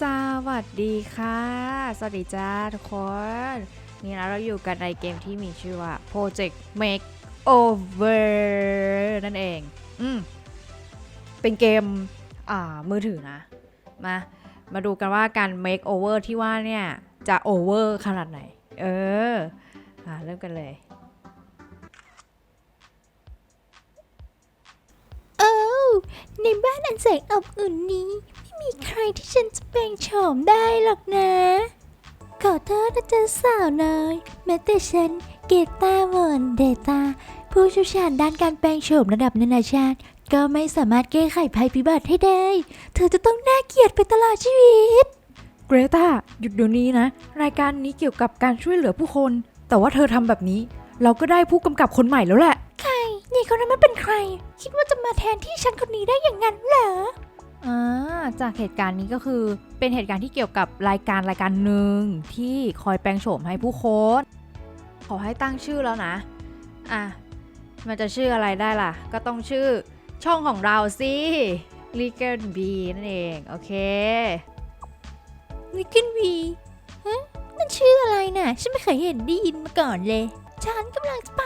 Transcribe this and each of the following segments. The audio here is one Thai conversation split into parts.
สวัสดีค่ะ สวัสดีจ้าทุกคน นี่นะเราอยู่กันในเกมที่มีชื่อว่า Project Make Over นั่นเอง อืม เป็นเกม อ่า มือถือนะ มา มาดูกันว่าการ Make Over ที่ว่าเนี่ย จะ Over ขนาดไหน เออ อ่า เริ่มกันเลยโอ้วในบ้านอันแสนอบอุ่นนี้ ม่มีใครที่ฉันจะแปลงโฉมได้หรอกนะ ขอโทษนะจ๊ะสาวน้อย แม้แต่ฉันเกตตาเวิร์นเดตาผู้เชี่ยวชาญด้านการแปลงโฉมระดับนานาชาติ ก็ไม่สามารถแก้ไขภัยพิบัติให้ได้ เธอจะต้องน่าเกลียดไปตลอดชีวิต เกรตาหยุดเดี๋ยวนี้นะ รายการนี้เกี่ยวกับการช่วยเหลือผู้คน แต่ว่าเธอทำแบบนี้ เราก็ได้ผู้กำกับคนใหม่แล้วแหละ ใครนี่คนนั้นมันเป็นใคร คิดว่าจะมาแทนที่ฉันคนนี้ได้อย่างนั้นเหรอ อ่าจากเหตุการณ์นี้ก็คือเป็นเหตุการณ์ที่เกี่ยวกับรายการรายการหนึ่งที่คอยแปลงโฉมให้ผู้คนขอให้ตั้งชื่อแล้วนะ อะ มันจะชื่ออะไรได้ล่ะ ก็ต้องชื่อช่องของเราสิ l e g a l B นั่นเอง โอเควิกเกนวีฮะนั่นชื่ออะไรน่ะ ฉันไม่เคยเห็นได้ยินมาก่อนเลย ฉันกำลังจะไป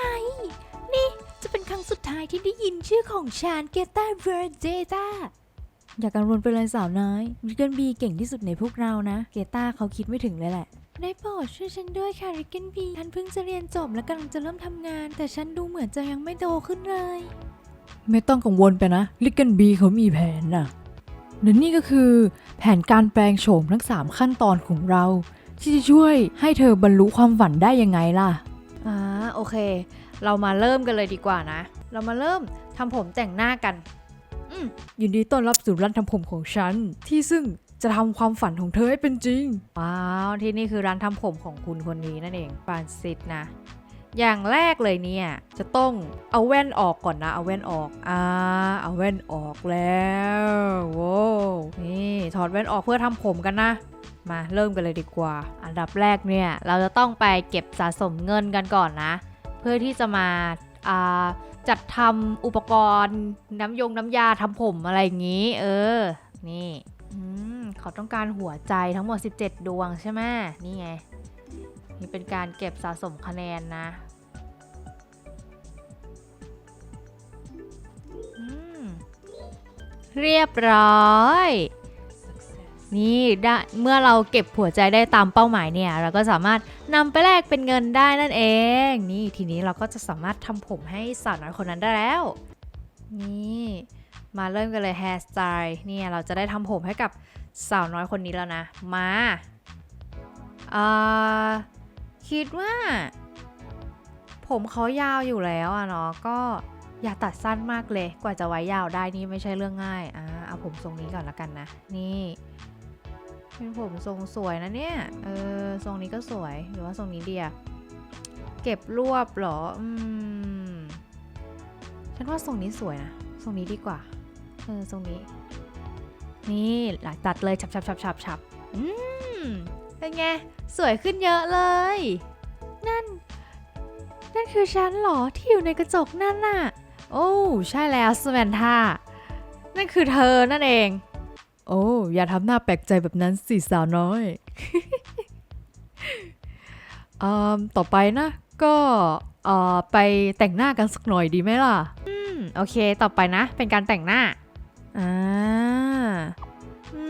นี่จะเป็นครั้งสุดท้ายที่ได้ยินชื่อของฉันเกตาเวอร์เดตา อย่ากังวลไปเลยสาวน้อย l e g a l B เก่งที่สุดในพวกเรานะ เกต้าเขาคิดไม่ถึงเลยแหละได้โปรดช่วยฉันด้วยค่ะริกเกนบีฉันเพิ่งจะเรียนจบและกำลังจะเริ่มทำงาน แต่ฉันดูเหมือนจะยังไม่โตขึ้นเลย ไม่ต้องกังวลไปนะลิกเกนบีเขามีแผนน่ะและนี่ก็คือ แผนการแปลงโฉมทั้ง 3 ขั้นตอนของเรา ที่จะช่วยให้เธอบรรลุความฝันได้ยังไงล่ะอ่าโอเค เรามาเริ่มกันเลยดีกว่านะ เรามาเริ่มทำผมแต่งหน้ากันอืม ยินดีต้อนรับสู่ร้านทำผมของฉัน ที่ซึ่งจะทำความฝันของเธอให้เป็นจริง ว้าว ที่นี่คือร้านทำผมของคุณคนนี้นั่นเองปานซิดนะ อย่างแรกเลยเนี่ย จะต้องเอาแว่นออกก่อนนะ เอาแว่นออก อ่า เอาแว่นออกแล้วโว้วนี่ถอดแว่นออกเพื่อทำผมกันนะ มาเริ่มกันเลยดีกว่า อันดับแรกเนี่ย เราจะต้องไปเก็บสะสมเงินกันก่อนนะ เพื่อที่จะมา อ่า จัดทำอุปกรณ์น้ำยงน้ำยาทำผมอะไรอย่างนี้ เออ นี่เขาต้องการหัวใจทั้งหมด 17 ดวงใช่ไหมนี่ไง นี่เป็นการเก็บสะสมคะแนนนะเรียบร้อย นี่เมื่อเราเก็บหัวใจได้ตามเป้าหมายเนี่ย เราก็สามารถนำไปแลกเป็นเงินได้นั่นเอง นี่ทีนี้เราก็จะสามารถทำผมให้สาวน้อยคนนั้นได้แล้ว นี่มาเริ่มกันเลยแฮร์สไตล์เนี่ยเราจะได้ทำผมให้กับสาวน้อยคนนี้แล้วนะ มาอ่คิดว่า ผมเขายาวอยู่แล้วอะเนาะก็อย่าตัดสั้นมากเลย กว่าจะไว้ยาวได้นี่ไม่ใช่เรื่องง่ายอ่าเอาผมทรงนี้ก่อนละกันนะ นี่ เป็นผมทรงสวยนะเนี่ย เออทรงนี้ก็สวย หรือว่าทรงนี้เดียเก็บรวบหรอ อืม ฉันว่าทรงนี้สวยนะ ทรงนี้ดีกว่า เออทรงนี้ นี่หลักตัดเลยฉับฉับฉับฉับฉับอืม เป็นไง สวยขึ้นเยอะเลย นั่น นั่นคือฉันหรอที่อยู่ในกระจกนั่นน่ะ โอ้ ใช่แล้วสแมนธานั่นคือเธอนั่นเอง โอ้ อย่าทำหน้าแปลกใจแบบนั้นสิสาวน้อยอืมต่อไปนะ ก็เอ่อไปแต่งหน้ากันสักหน่อยดีไหมล่ะ อืม โอเค ต่อไปนะ เป็นการแต่งหน้า อ่า อื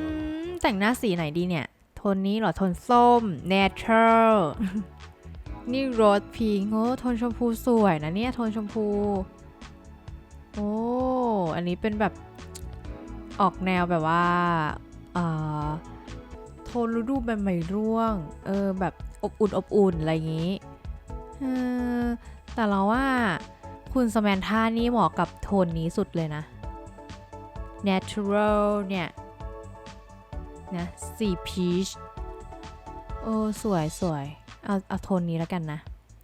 ม แต่งหน้าสีไหนดีเนี่ย โทนนี้เหรอ โทนส้ม natural นี่โรสพิงค์โอ้โทนชมพูสวยนะเนี่ย โทนชมพู โอ้ อันนี้เป็นแบบ ออกแนวแบบว่าโทนฤดูใบไม้ร่วง เออแบบอบอุ่นอบอุ่นอะไรอย่างนี้เออแต่เราว่าคุณสแมนท่านี่เหมาะกับโทนนี้สุดเลยนะ natural เนี่ย นะสี peach โอ้สวยสวยเอาเอาโทนนี้แล้วกันนะ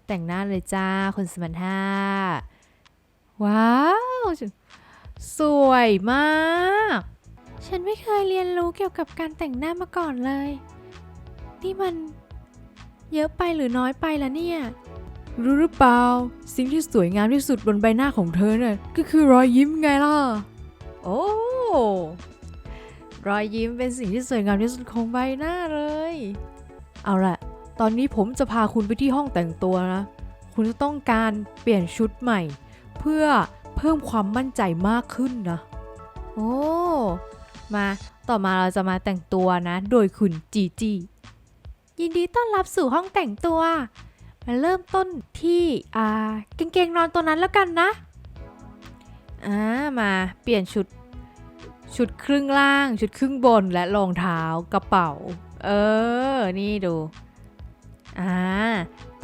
แต่งหน้าเลยจ้าคุณสแมนท่าว้าว สวยมาก ฉันไม่เคยเรียนรู้เกี่ยวกับการแต่งหน้ามาก่อนเลย นี่มัน เยอะไปหรือน้อยไปละเนี่ย รู้หรือเปล่า สิ่งที่สวยงามที่สุดบนใบหน้าของเธอเนี่ยก็คือรอยยิ้มไงล่ะ โอ้ รอยยิ้มเป็นสิ่งที่สวยงามที่สุดของใบหน้าเลย เอาละตอนนี้ผมจะพาคุณไปที่ห้องแต่งตัวนะ คุณจะต้องการเปลี่ยนชุดใหม่ เพื่อ เพิ่มความมั่นใจมากขึ้นนะ โอ้ มาต่อมาเราจะมาแต่งตัวนะ โดยคุณจีจียินดีต้อนรับสู่ห้องแต่งตัว มาเริ่มต้นที่อ่ากางเกงนอนตัวนั้นแล้วกันนะอ่ามาเปลี่ยนชุดชุดครึ่งล่าง ชุดครึ่งบนและรองเท้ากระเป๋า เออ นี่ดู อ่า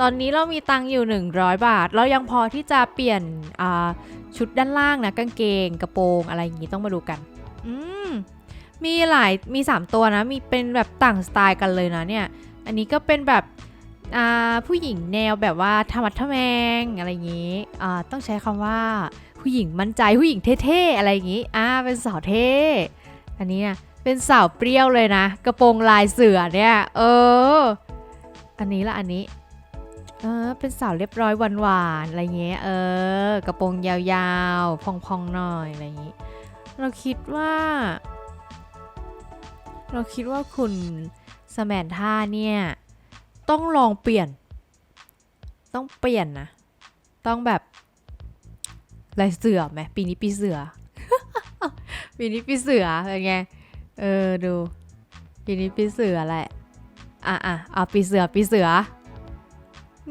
ตอนนี้เรามีตังค์อยู่ 100 บาท เรายังพอที่จะเปลี่ยนชุดด้านล่างนะกางเกงกระโปรงอะไรอย่างงี้ต้องมาดูกัน อืมมีหลายมี 3 ตัวนะ มีเป็นแบบต่างสไตล์กันเลยนะเนี่ย อันนี้ก็เป็นแบบผู้หญิงแนวแบบว่าธรรมะทแมงอะไรอย่างงี้ต้องใช้คำว่าผู้หญิงมั่นใจผู้หญิงเท่ๆอะไรอย่างงี้อ่าเป็นสาวเท่อันนี้นะเป็นสาวเปรี้ยวเลยนะ กระโปรงลายเสือเนี่ย เออ อันนี้ละอันนี้ เออเป็นสาวเรียบร้อยหวานๆอะไรเงี้ย เออ กระโปรงยาวๆ พองๆหน่อยอะไรอย่างงี้ เราคิดว่า เราคิดว่าคุณสแมนท่าเนี่ย ต้องลองเปลี่ยน ต้องเปลี่ยนนะ ต้องแบบลายเสือไหมปีนี้ปีเสือ ปีนี้ปีเสือเป็นไง เออดูปีนี้ปีเสือแหละ อะอะเอาปีเสือปีเสือ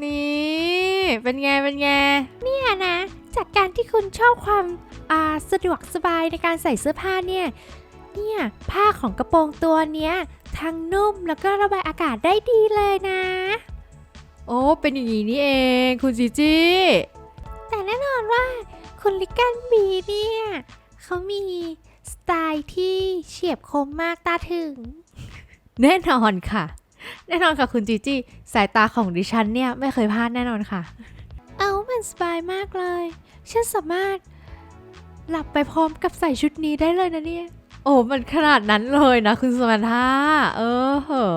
นี่เป็นไงเป็นไงเนี่ยนะ จากการที่คุณชอบความอ่าสะดวกสบายในการใส่เสื้อผ้าเนี่ยเนี่ยผ้าของกระโปรงตัวเนี้ยทั้งนุ่มแล้วก็ระบายอากาศได้ดีเลยนะ โอ้เป็นอย่างนี้นี่เองคุณจีจีแต่แน่นอนว่าคุณลิกกันบีเนี่ยเขามีสไตล์ที่เฉียบคมมากตาถึง แน่นอนค่ะ แน่นอนค่ะคุณจีจีสายตาของดิฉันเนี่ยไม่เคยพลาดแน่นอนค่ะ เอามันสบายมากเลย ฉันสามารถหลับไปพร้อมกับใส่ชุดนี้ได้เลยนะเนี่ย โอ้มันขนาดนั้นเลยนะคุณสมันธาเออเหอะ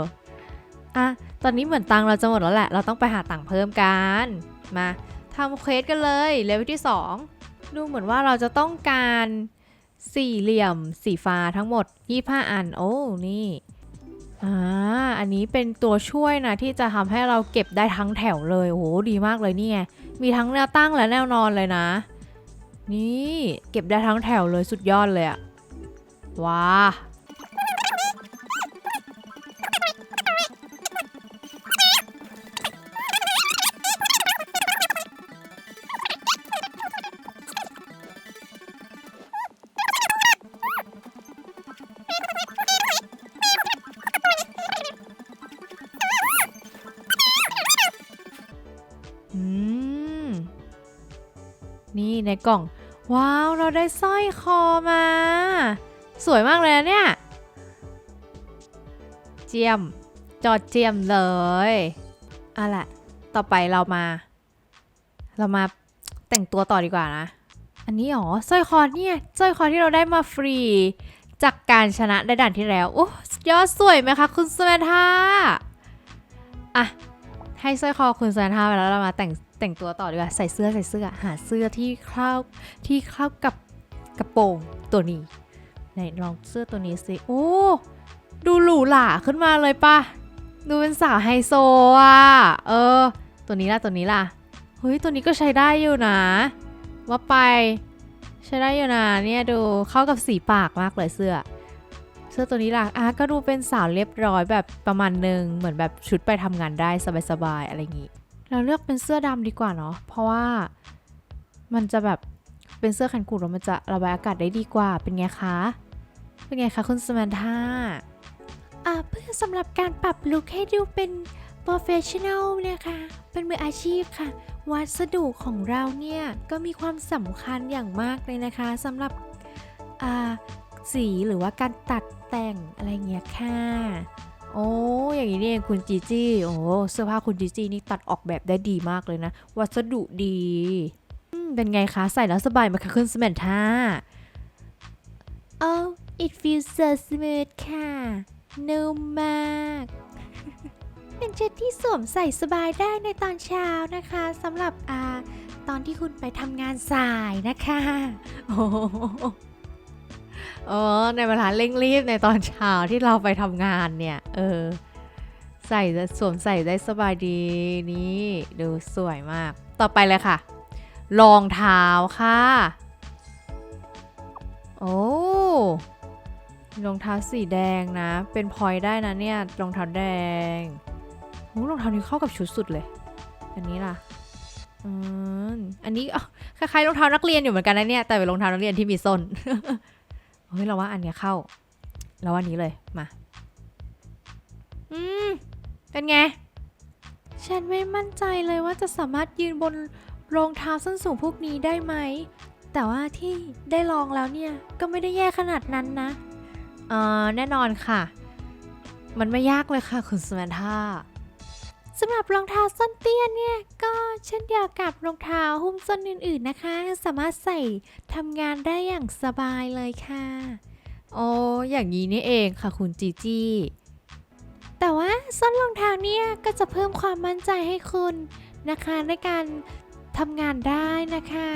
อะตอนนี้เหมือนตังค์เราจะหมดแล้วแหละ เราต้องไปหาตังค์เพิ่มกัน มาทำเควสกันเลยเลเวลที่ 2 ดูเหมือนว่าเราจะต้องการสี่เหลี่ยมสีฟ้าทั้งหมด 25 อัน โอ้ นี่ อ่า อันนี้เป็นตัวช่วยนะที่จะทำให้เราเก็บได้ทั้งแถวเลยโอ้โหดีมากเลยนี่ไงมีทั้งแนวตั้งและแนวนอนเลยนะ นี่เก็บได้ทั้งแถวเลยสุดยอดเลยอะว้า กล่อง ว้าว เราได้สร้อยคอมา สวยมากเลยนะเนี่ย เจียม จอดเจียมเลยเอาล่ะ ต่อไปเรามา เรามาแต่งตัวต่อดีกว่านะ อันนี้หรอสร้อยคอเนี่ยสร้อยคอที่เราได้มาฟรี จากการชนะได้ด่านที่แล้ว โอ้ยอดสวยไหมคะ คุณสมนธาอะ ให้สร้อยคอคุณสแมนธาไปแล้วเรามาแต่งแต่งตัวต่อดีกว่าใส่เสื้อใส่เสื้อหาเสื้อที่เข้าที่เข้ากับกระโปรงตัวนี้ไหนลองเสื้อตัวนี้สิโอ้ดูหรูหราขึ้นมาเลยปะดูเป็นสาวไฮโซอะเออ ตัวนี้ล่ะตัวนี้ล่ะเฮ้ยตัวนี้ก็ใช้ได้อยู่นะ ว่าไป ใช้ได้อยู่นะเนี่ยดูเข้ากับสีปากมากเลยเสื้อ สื้อตัวนี้ล่ะอะก็ดูเป็นสาวเรียบร้อยแบบประมาณหนึ่งเหมือนแบบชุดไปทำงานได้สบายๆอะไรอย่างงี้ เราเลือกเป็นเสื้อดำดีกว่าเนาะ เพราะว่ามันจะแบบเป็นเสื้อแขนกุดแล้วมันจะระบายอากาศได้ดีกว่า เป็นไงคะ เป็นไงคะคุณสมันธาอ่าเพื่อสำหรับการปรับลุคให้ดูเป็น professional เนี่ยค่ะเป็นมืออาชีพค่ะ วัสดุของเราเนี่ย ก็มีความสำคัญอย่างมากเลยนะคะสำหรับอ่า สีหรือว่าการตัดแต่งอะไรเงี้ยค่ะ โอ้ อย่างนี้นี่เองคุณจีจี้ โอ้ เสื้อผ้าคุณจีจี้นี่ตัดออกแบบได้ดีมากเลยนะ วัสดุดีเป็นไงคะ ใส่แล้วสบายไหมคะคุณสมันธา Oh it feels so smooth ค่ะนุ่มมากเป็นชุดที่สวมใส่สบายได้ในตอนเช้านะคะสำหรับอ่าตอนที่คุณไปทำงานสายนะคะ โอ้ เออ ในเวลาเร่งรีบในตอนเช้าที่เราไปทำงานเนี่ย เออ ใส่สวมใส่ได้สบายดีนี่ดูสวยมาก ต่อไปเลยค่ะ รองเท้าค่ะ โอ้รองเท้าสีแดงนะ เป็นพลอยได้นะเนี่ย รองเท้าแดงโอ้รองเท้านี้เข้ากับชุดสุดเลย อันนี้ล่ะอืมอันนี้คล้ายๆรองเท้านักเรียนอยู่เหมือนกันนะเนี่ย แต่เป็นรองเท้านักเรียนที่มีส้น เฮ้ยเราว่าอันเนี้ยเข้า เราว่านี้เลย มา อืม เป็นไง ฉันไม่มั่นใจเลยว่าจะสามารถยืนบนรองเท้าส้นสูงพวกนี้ได้ไหม แต่ว่าที่ได้ลองแล้วเนี่ย ก็ไม่ได้แย่ขนาดนั้นนะเอ่อแน่นอนค่ะ มันไม่ยากเลยค่ะ คุณสมนธา สำหรับรองเท้าส้นเตี้ยเนี่ย ก็เช่นเดียวกับรองเท้าหุ้มส้นอื่นๆนะคะ สามารถใส่ทำงานได้อย่างสบายเลยค่ะ โอ้อย่างนี้นี่เองค่ะคุณจีจี้แต่ว่าส้นรองเท้าเนี่ยก็จะเพิ่มความมั่นใจให้คุณนะคะในการทำงานได้นะคะ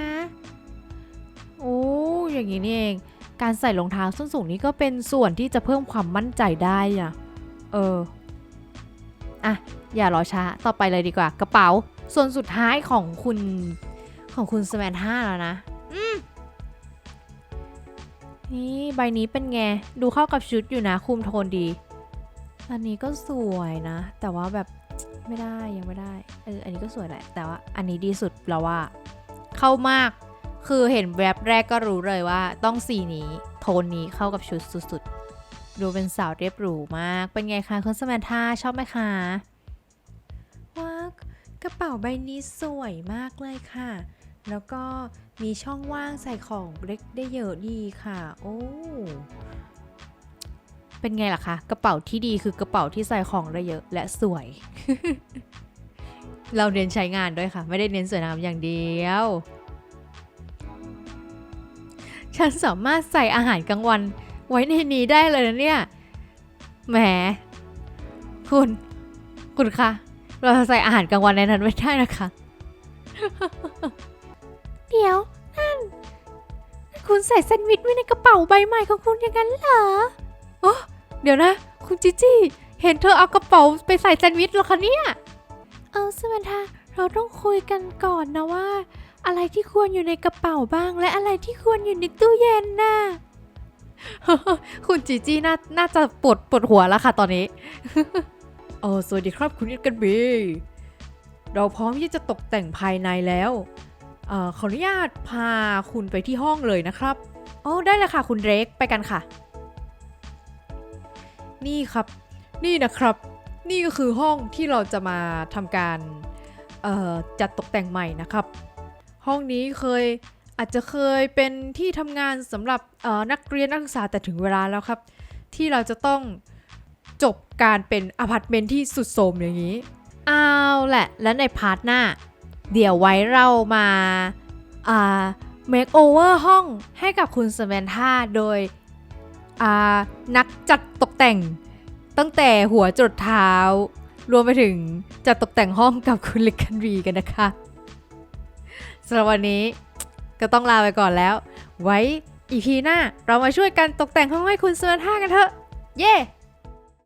โอ้อย่างนี้นี่เอง การใส่รองเท้าส้นสูงนี้ก็เป็นส่วนที่จะเพิ่มความมั่นใจได้อะเออ อะ อย่ารอช้า ต่อไปเลยดีกว่ากระเป๋า ส่วนสุดท้ายของคุณของคุณสแมนห้าแล้วนะนี่ใบนี้เป็นไง ดูเข้ากับชุดอยู่นะ คุมโทนดี อันนี้ก็สวยนะ แต่ว่าแบบไม่ได้ยังไม่ได้ เออ อันนี้ก็สวยแหละ แต่ว่าอันนี้ดีสุดเราว่า เข้ามาก คือเห็นแวบแรกก็รู้เลยว่า ต้องสีนี้ โทนนี้เข้ากับชุดสุดๆ ดูเป็นสาวเรียบหรูมาก เป็นไงคะคุณสมนธาชอบไหมคะ กระเป๋าใบนี้สวยมากเลยค่ะ แล้วก็มีช่องว่างใส่ของเล็กได้เยอะดีค่ะ โอ้เป็นไงล่ะคะ กระเป๋าที่ดีคือกระเป๋าที่ใส่ของได้เยอะและสวย เราเน้นใช้งานด้วยค่ะ ไม่ได้เน้นสวยงามอย่างเดียว ฉันสามารถใส่อาหารกลางวันไว้ในนี้ได้เลยนะเนี่ย แหม คุณ คุณคะ เราจะใส่อาหารกลางวันในนั้นไม่ได้นะคะ เดี๋ยวนั่น คุณใส่แซนด์วิชไว้ในกระเป๋าใบใหม่ของคุณอย่างนั้นเหรอเดี๋ยวนะ คุณจิจี้ เห็นเธอเอากระเป๋าไปใส่แซนด์วิชเหรอคะเนี่ยเอาสมันทาเราต้องคุยกันก่อนนะว่า อะไรที่ควรอยู่ในกระเป๋าบ้าง และอะไรที่ควรอยู่ในตู้เย็นน่ะคุณจีจี้น่าน่าจะปวดปวดหัวแล้วค่ะตอนนี้ เออสวัสดีครับคุณอิกันบีเราพร้อมที่จะตกแต่งภายในแล้วเออขออนุญาตพาคุณไปที่ห้องเลยนะครับโอ้ได้เลยค่ะ คุณเร็กไปกันค่ะ นี่ครับ นี่นะครับ นี่ก็คือห้องที่เราจะมาทำการจัดตกแต่งใหม่นะครับ ห้องนี้เคยอาจจะเคยเป็นที่ทำงานสำหรับนักเรียนนักศึกษาแต่ถึงเวลาแล้วครับ ที่เราจะต้อง จบการเป็นอพาร์ตเมนต์ที่สุดโทรมอย่างนี้ เอาแหละ แล้วในพาร์ทหน้า เดี๋ยวไว้เรามาอ่า make over ห้องให้กับคุณสเมนท่าโดยอ่านักจัดตกแต่ง ตั้งแต่หัวจดเท้า รวมไปถึงจัดตกแต่งห้องกับคุณลิคันรีกันนะคะสำหรับวันนี้ก็ต้องลาไปก่อนแล้ว ไว้อีพีหน้าเรามาช่วยกันตกแต่งห้องให้คุณเซอร์ท่ากันเถอะ เย้